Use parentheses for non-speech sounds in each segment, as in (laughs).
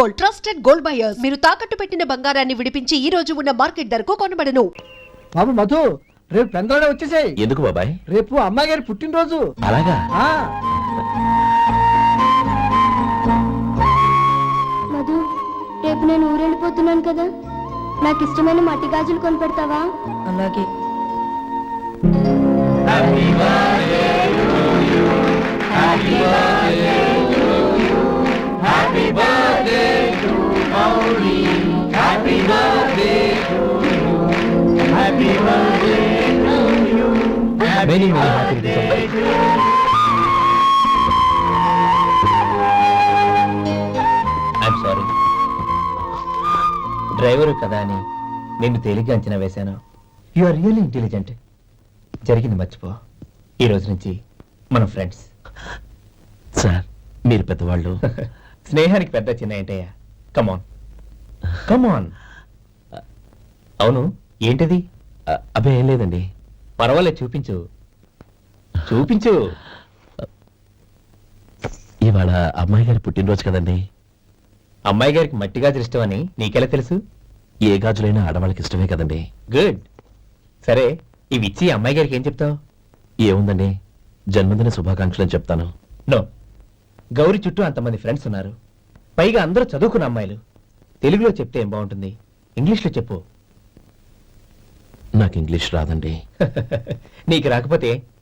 Gold trusted gold buyers. మీరు తాకట్టు పెట్టిన బంగారాన్ని విడిపించి ఈ రోజు ఉన్న మార్కెట్ ధరకు కొనబడను. బాబు మధు రేపు పెందలాడే వచ్చేసాయి. ఎందుకు బాబాయ్? రేపు అమ్మాయి గారి పుట్టినరోజు. అలాగా? ఆ. మధు రేపు నేను ఊరెళ్ళిపోతున్నాను కదా. నాకు ఇష్టమైన మట్టి గాజులు కొనిపెడతావా? అలాగే. Many many happy I'm sorry driver కదా అని నిన్ను తేలిగ్గా అంచనా వేశాను యు ఆర్ రియల్లీ ఇంటెలిజెంట్ జరిగింది మర్చిపో ఈ రోజు నుంచి మనం ఫ్రెండ్స్ సార్ మీరు పెద్దవాళ్ళు స్నేహానికి పెద్ద చిన్న ఏంటయ్యా కమాన్ కమాన్ అవును ఏంటిది అ- అబ్బే ఏం లేదండి పర్వాలేదు చూపించు చూపించు. ఇవాళ అమ్మాయి గారి పుట్టినరోజు కదండి. అమ్మాయి గారికి మట్టి గాజులు ఇష్టమని నీకెలా తెలుసు? ఏ గాజులైనా ఆడవాళ్ళకి ఇష్టమే కదండి. గుడ్. సరే ఇవి ఇచ్చి అమ్మాయి గారికి ఏం చెప్తావు? ఏముందండి? జన్మదిన శుభాకాంక్షలు అని చెప్తాను. నో. గౌరి చుట్టూ అంతమంది ఫ్రెండ్స్ ఉన్నారు. పైగా అందరూ చదువుకున్న అమ్మాయిలు. తెలుగులో చెప్తే ఏం బాగుంటుంది? ఇంగ్లీష్లో చెప్పు. నాకు ఇంగ్లీష్ రాదండి. (laughs) నీకు రాకపోతే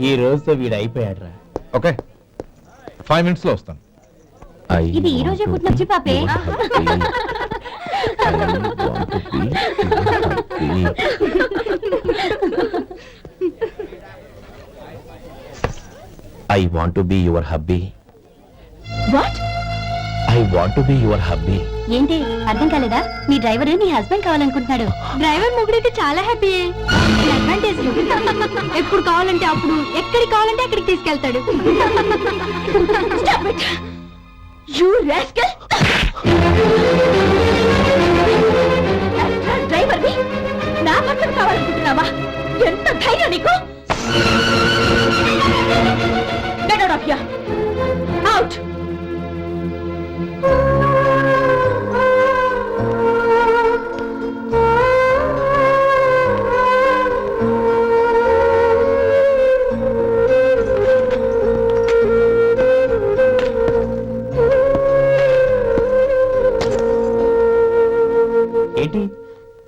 ఈ రోజుతో వీడు అయిపోయాడురా. ఓకే. ఫైవ్ మినిట్స్లో వస్తాను ఇది ఈ రోజే పుట్టినొచ్చి పాపే. I want to be your hubby what want to be your hubby. ఏంటి? అర్థం కాలేదా? మీ డ్రైవర్ నీ హస్బెండ్ కావాలనుకుంటున్నాడు. డ్రైవర్ ముగ్గురైతే చాలా హ్యాపీ. అడ్వాంటేజ్ ఎప్పుడు కావాలంటే అప్పుడు ఎక్కడికి కావాలంటే అక్కడికి తీసుకెళ్తాడు. యూ రాస్కల్ డ్రైవర్ నా భర్తను కావాలనుకుంటున్నావా? ఎంత ధైర్యం నీకు? Get out of here! Out!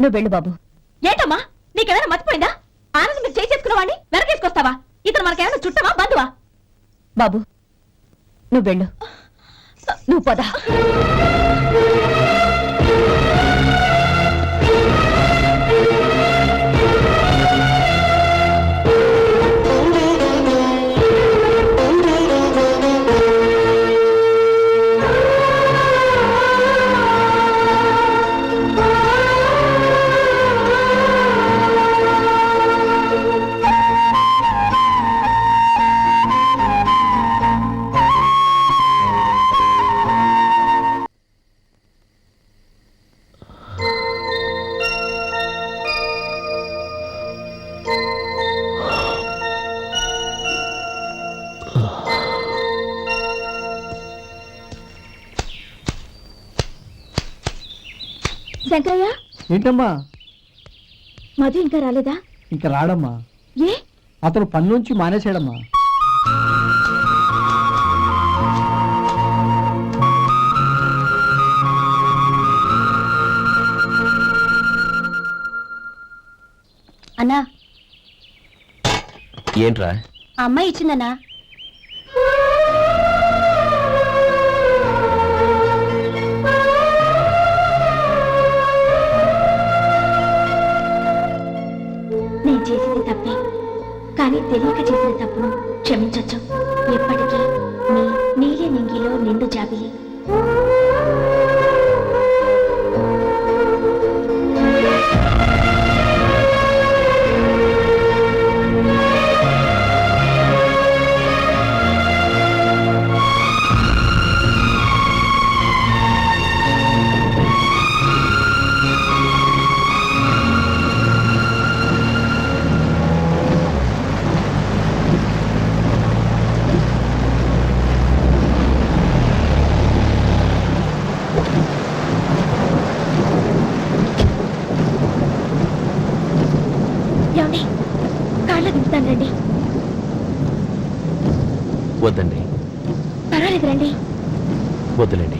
నువ్వు వెళ్ళు బాబు. ఏంటమ్మా? నీకేమైనా మర్చిపోయిందా ఆనందం మీరు చేసేసుకున్నవాడిని వెనకేసుకొస్తావా? ఇతను మనకేమైనా చుట్టమా బంధువా? బాబు నువ్వు వెళ్ళు. నువ్వు పద. శంకరయ్య ఏంటమ్మా? మధు ఇంకా రాలేదా? ఇంకా రాడమ్మా. ఏ? అతను పన్నుంచి మానేసాడమ్మా అన్నా. ఏంట్రా? అమ్మాయి ఇచ్చిందన్నా. కానీ తెలియక చేసిన తప్పును క్షమించొచ్చు. ఎప్పటికీ మీ నీలి నింగిలో నిండు జాబిలి. వద్దండి. పర్వాలేదు రండి. వద్దులేండి.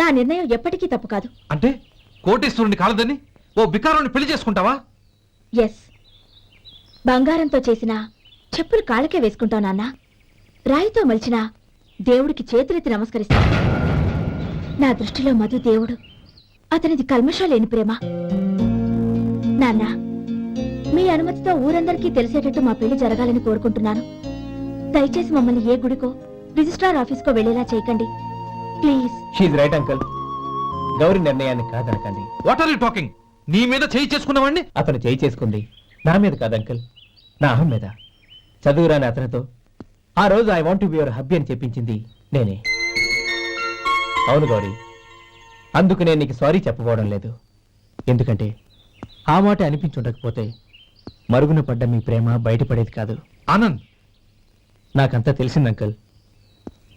నా నిర్ణయం ఎప్పటికీ తప్పు కాదు. అంటే కోటేశ్వరుని కాలదని ఓ బికారుని పెళ్ళి చేసుకుంటావా? ఎస్ బంగారంతో చేసిన చెప్పులు కాళ్ళకే వేసుకుంటావు నాన్న. రాయితో మలిచిన దేవుడికి చేతులెత్తి నమస్కరిస్తా నా దృష్టిలో మధు దేవుడు. అతనిది కల్మషా లేని ప్రేమ. నాన్న మీ అనుమతితో ఊరందరికీ తెలిసేటట్టు మా పెళ్ళి జరగాలని కోరుకుంటున్నాను. దయచేసి మమ్మల్ని ఏ గుడికో రిజిస్ట్రార్ ఆఫీస్కో వెళ్ళేలా చేయకండి. Please. She's right uncle Gauri నిర్ణయాన్ని కాదనకండి. వాట్ ఆర్ యూ టాకింగ్ నీ మీద చేయి చేసుకున్నవాడిని అతను చేయి చేసుకుంది. నా మీద కాదు అంకుల్ నా అహం మీద. చదువురాని అతనితో ఆ రోజు I want be your hubby అని చెప్పించింది నేనే. అవును గౌరీ. అందుకు నేను నీకు సారీ చెప్పబోవడం లేదు. ఎందుకంటే ఆ మాట అనిపించుండకపోతే మరుగున పడ్డ మీ ప్రేమ బయటపడేది కాదు. ఆనంద్! నాకంతా తెలిసింది అంకుల్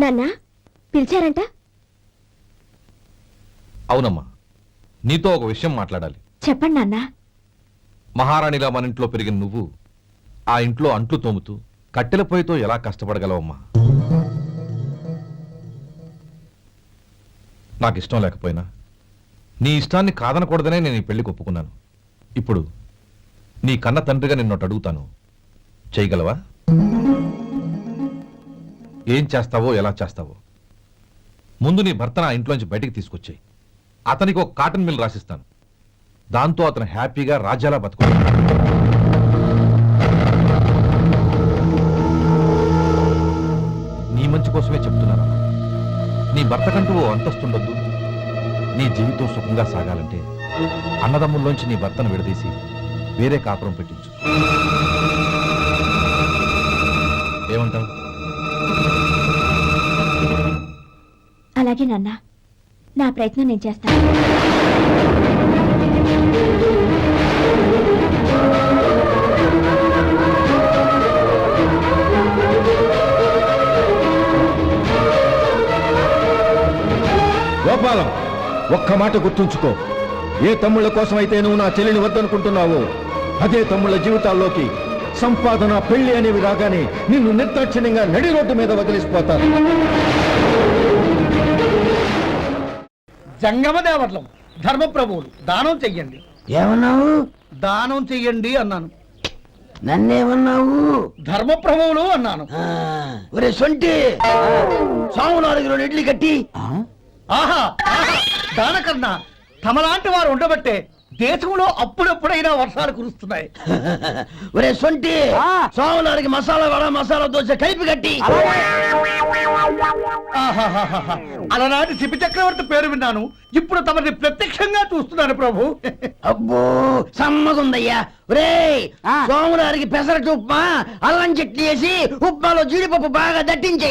నాన్న పిలిచారంట? అవునమ్మా నీతో ఒక విషయం మాట్లాడాలి. చెప్పండి నాన్న. మహారాణిలా మన ఇంట్లో పెరిగిన నువ్వు ఆ ఇంట్లో అంట్లు తోముతూ కట్టెల పొయ్యితో ఎలా కష్టపడగలవమ్మా? నాకు ఇష్టం లేకపోయినా. నీ ఇష్టాన్ని కాదనకూడదనే నేను ఈ పెళ్ళికి ఒప్పుకున్నాను. ఇప్పుడు నీ కన్న తండ్రిగా నిన్నొట్టు అడుగుతాను చేయగలవా? ఏం చేస్తావో ఎలా చేస్తావో. ముందు నీ భర్త నా ఇంట్లోంచి బయటికి తీసుకొచ్చాయి. అతనికి ఒక కాటన్ మిల్ రాసిస్తాను. దాంతో అతను హ్యాపీగా రాజ్యాలా బతుకు నీ మంచి కోసమే చెప్తున్నాను నీ భర్తకంటూ ఓ అంతస్తుండొద్దు. నీ జీవితం సుఖంగా సాగాలంటే అన్నదమ్ముల్లోంచి నీ భర్తను విడదీసి వేరే కాపురం పెట్టించు. ఏమంటావు? అలాగే నాన్న. నా ప్రయత్నం నేను చేస్తాను. ఒక్క మాట గుర్తుంచుకో. ఏ తమ్ముళ్ళ కోసమైతే నువ్వు నా చెల్లిని వద్దనుకుంటున్నావో అదే తమ్ముళ్ళ జీవితాల్లోకి సంపాదన పెళ్ళి అనేవి రాగానే నిన్ను నిర్దాక్షిణ్యంగా నడి రోడ్డు మీద వదిలిసిపోతారు. జంగమ దేవతలం ధర్మప్రభువులు దానం చెయ్యండి. ఏమన్నావు? దానం చెయ్యండి అన్నాను. నన్నేమన్నావు? ధర్మప్రభువులు అన్నాను. ఒరే సొంటి! సాము నాలుగు రెండు ఇడ్లీ కట్టి. ఆహా ఆహా, దానకన్నా తమలాంటి వారు ఉండబట్టే దేశంలో అప్పుడెప్పుడైనా వర్షాలు కురుస్తున్నాయి. (laughs) ఒరే సొంటి సాము నాలుగు మసాలా వడ మసాలా దోశ కలిపి కట్టి. అలనాటి శిపి చక్రవర్తి పేరు విన్నాను. ఇప్పుడు తమని ప్రత్యక్షంగా చూస్తున్నాను ప్రభు. అబ్బో సమ్మగుందయ్యా. ఒరే సోమవారికి పెసరట్టు ఉప్మా అల్లం చట్నీ వేసి ఉప్మాలో జీడిపప్పు బాగా దట్టించే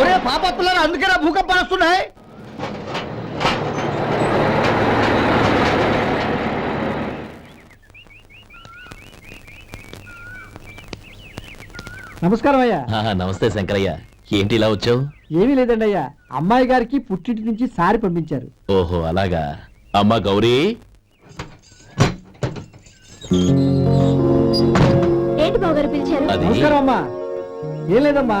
ఒరే పాపత్తులారా అందుకేనా భూకంపాలు వస్తున్నాయి. నమస్కారం అయ్యా. నమస్తే శంకరయ్య. ఏంటి ఇలా వచ్చావు? ఏమీ లేదండి అయ్యా. అమ్మాయి గారికి పుట్టింటి నుంచి సారి పంపించారు. ఓహో అలాగా? అమ్మా గౌరీ. ఏంటి బావగారు పిలిచారు? అది నమస్కారం అమ్మా. ఏం లేదమ్మా.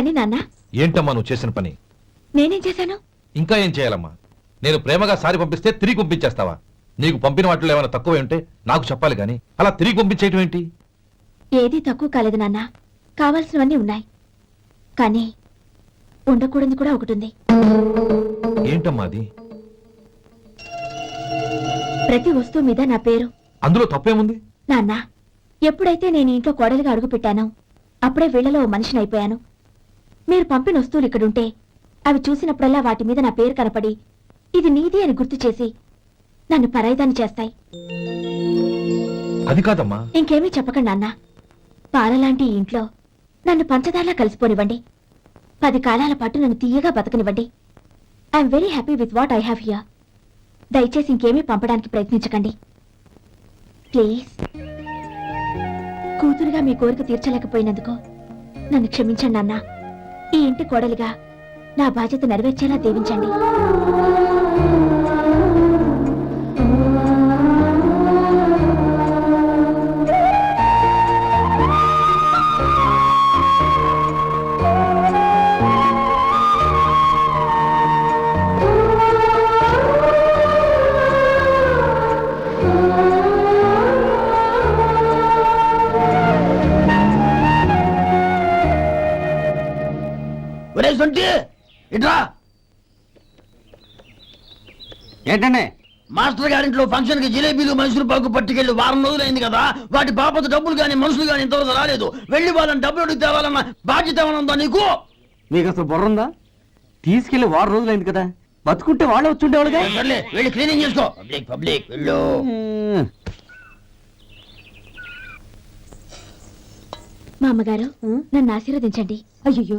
రండి నాన్న. ఏంటమ్మా నువ్వు చేసిన పని? నేనేం చేశాను? ఇంకా ఏం చేయాలమ్మా? నేను ప్రేమగా సారి పంపిస్తే తిరిగి పంపించేస్తావా? నీకు పంపిన వాటిలో ఏమైనా తక్కువ ఉంటే నాకు చెప్పాలి కానీ అలా తిరిగి పంపించేయటం ఏంటి? ఏదీ తక్కువ కాలేదు నాన్న. కావాల్సినవన్నీ ఉన్నాయి. కానీ ఉండకూడదు కూడా ఒకటి ఉంది. ఏంటమ్మా అది? ప్రతి వస్తువు మీద నా పేరు. అందులో తప్పేముంది? నాన్న ఎప్పుడైతే నేను ఇంట్లో కోడలిగా అడుగు పెట్టానో అప్పుడే వీళ్ళలో మనిషిని అయిపోయాను. మీరు పంపిన వస్తువులు ఇక్కడుంటే అవి చూసినప్పుడల్లా వాటి మీద నా పేరు కనపడి ఇది నీది అని గుర్తు చేసి నన్ను పరాయిదాన్ని చేస్తాయి. అది కాదమ్మా. ఇంకేమీ చెప్పకండి నాన్న. పాలలాంటి ఈ ఇంట్లో నన్ను పంచదారలా కలిసిపోనివ్వండి. పది కాలాల పాటు నన్ను తీయగా బతకనివ్వండి. I'm very happy with what I have hear దయచేసి ఇంకేమీ పంపడానికి ప్రయత్నించకండి. ప్లీజ్ కూతురుగా మీ కోరిక తీర్చలేకపోయినందుకు నన్ను క్షమించండి నాన్న. ఈ ఇంటి కోడలిగా నా బాధ్యత నెరవేర్చేలా దీవించండి. సొంటి ఇట్రా. ఏంటండి? మాస్టర్ గారింట్లో ఫంక్షన్కి జిలేబీలు మైసూరు పాకు పట్టుకెళ్ళి వారం రోజులైంది కదా. వాటి బాపత డబ్బులు కానీ మనుషులు కానీ ఇంతవరకు రాలేదు. వెళ్ళి వాళ్ళని డబ్బులు అడిగి తేవాలన్న బాధ్యత ఏమైనా ఉందా నీకు? మీకు అసలు బుర్ర ఉందా? తీసుకెళ్ళి వారం రోజులైంది కదా. బతుకుంటే వాళ్ళే వచ్చుండేవాళ్ళుగా. సర్లే వెళ్ళి క్లీనింగ్ చేసుకో. పబ్లిక్ పబ్లిక్ వెళ్ళు. మా అమ్మగారు నన్ను ఆశీర్వదించండి. అయ్యో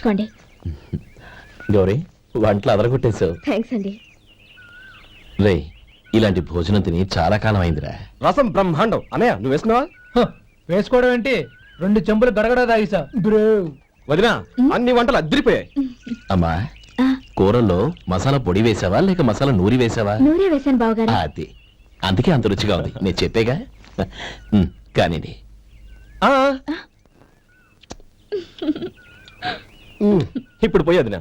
తుడుచుకోండి గౌరీ వంటలు అదరగొట్టేశావు. థ్యాంక్స్ అండి. రే ఇలాంటి భోజనం తిని చాలా కాలం అయిందిరా. రసం బ్రహ్మాండం. అనయ్య నువ్వు వేసుకున్నావా? హ, వేసుకోవడం ఏంటి? రెండు చెంబులు గడగడ తాగిసా. బ్రో. వదినా అన్ని వంటలు అద్దరిపోయాయి. అమ్మా కూరల్లో మసాలా పొడి వేసావా లేక మసాలా నూరి వేసావా? నూరే వేశాను బావగారు. అది. అందుకే అంత రుచిగా ఉంది. నేను చెప్పేగా? ఆ. ఉమ్, ఇప్పుడు పోయి వదినా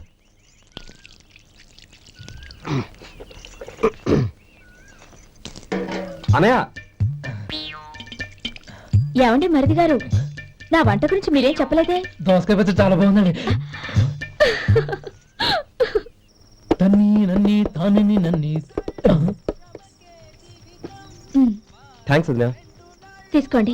అనయ్య. ఏమండి మరిది గారు? నా వంట గురించి మీరేం చెప్పలేదే? దోసకాయ పచ్చడి చాలా బాగుందండి. తన్ని నన్ని తానిని నన్ని. థ్యాంక్స్ వదినా తీసుకోండి.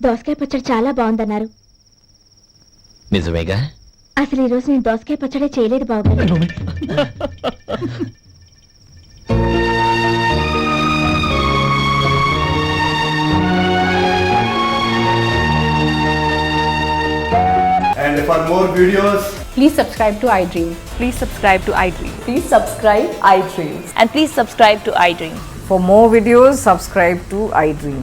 దోసకాయ పచ్చడి చాలా బాగుందన్నారు నిజమేగా అసలు ఈ రోజు నేను దోసకాయ పచ్చడి చేయలేదు బావగారు And for more videos, please subscribe to iDream Please subscribe to iDream. Please subscribe iDream And please subscribe to iDream. For more videos, subscribe to iDream.